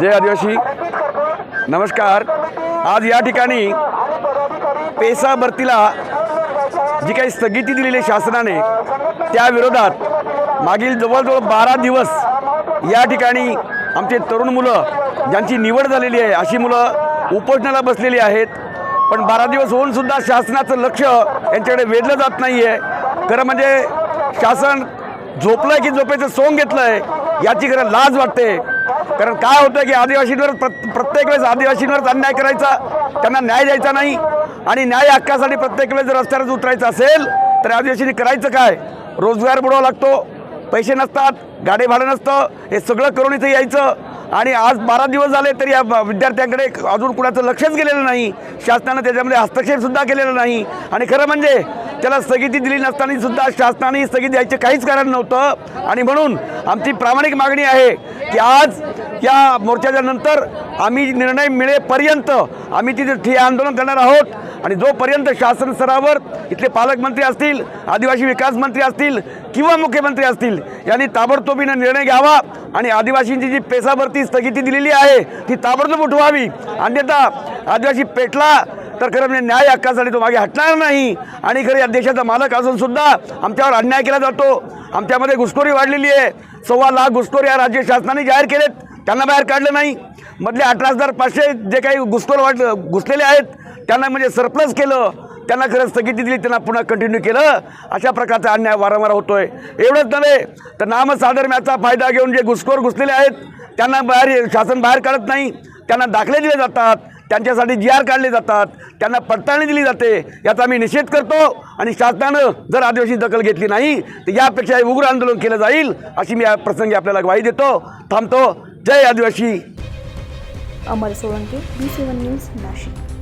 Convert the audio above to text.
जय आदिवासी. नमस्कार. आज या ठिकाणी पेसा भरतीला जी काही स्थगिती दिलेली आहे शासनाने त्या विरोधात मागील जवळजवळ बारा दिवस या ठिकाणी आमचे तरुण मुलं ज्यांची निवड झालेली आहे अशी मुलं उपोषणाला बसलेली आहेत. पण बारा दिवस होऊन सुद्धा शासनाचं लक्ष यांच्याकडे वेधलं जात नाही आहे खरं म्हणजे शासन झोपलंय की झोपेचं सोंग घेतलं आहे याची खरं लाज वाटते. कारण काय होतं की आदिवासींवर प्र प्रत्येक वेळेस आदिवासींवरच अन्याय करायचा त्यांना न्याय द्यायचा नाही. आणि न्याय हक्कासाठी प्रत्येक वेळेस जर रस्त्यावर उतरायचं असेल तर आदिवासींनी करायचं काय? रोजगार बुडावा लागतो. पैसे नसतात गाडी भाडं नसतं हे सगळं करून इथे यायचं. आणि आज बारा दिवस झाले तरी या विद्यार्थ्यांकडे अजून कुणाचं लक्षच गेलेलं नाही. शासनानं त्याच्यामध्ये हस्तक्षेपसुद्धा केलेला नाही. आणि खरं म्हणजे त्याला स्थगिती दिली नसताना सुद्धा शासनाने स्थगिती द्यायचे काहीच कारण नव्हतं. आणि म्हणून आमची प्रामाणिक मागणी आहे की आज या मोर्चाच्या नंतर आम्ही निर्णय मिळेपर्यंत आम्ही तिथे ठिय्या आंदोलन करणार आहोत. आणि जोपर्यंत शासन स्तरावर इथले पालकमंत्री असतील आदिवासी विकास मंत्री असतील किंवा मुख्यमंत्री असतील यांनी ताबडतोबीनं निर्णय घ्यावा. आणि आदिवासींची जी पेसाभरती स्थगिती दिलेली आहे ती ताबडतोब उठवावी. अन्यथा आदिवासी पेटला तर खरं म्हणजे न्याय हक्कासाठी तो मागे हटणार नाही. आणि खरं या देशाचा मालक असून सुद्धा आमच्यावर अन्याय केला जातो. आमच्यामध्ये घुसखोरी वाढलेली आहे. सव्वा लाख घुसखोरी या राज्य शासनाने जाहीर केलेत. त्यांना बाहेर काढलं नाही. मधले अठरा हजार पाचशे जे काही घुसखोर वाट घुसलेले आहेत त्यांना म्हणजे सरप्लस केलं. त्यांना खरं स्थगिती दिली. त्यांना पुन्हा कंटिन्यू केलं. अशा प्रकारचा अन्याय वारंवार होतोय. एवढंच नव्हे तर नामसाधर्म्याचा फायदा घेऊन जे घुसखोर घुसलेले आहेत त्यांना बाहेर शासन बाहेर काढत नाही. त्यांना दाखले दिले जातात. त्यांच्यासाठी जी आर काढले जातात त्यांना पडताळणी दिली जाते याचा मी निषेध करतो. आणि शासनानं जर आदिवासी दखल घेतली नाही तर यापेक्षा उग्र आंदोलन केलं जाईल अशी मी या प्रसंगी आपल्याला ग्वाही देतो. थांबतो. जय आदिवासी. Amar Solanke B seven news Nashik.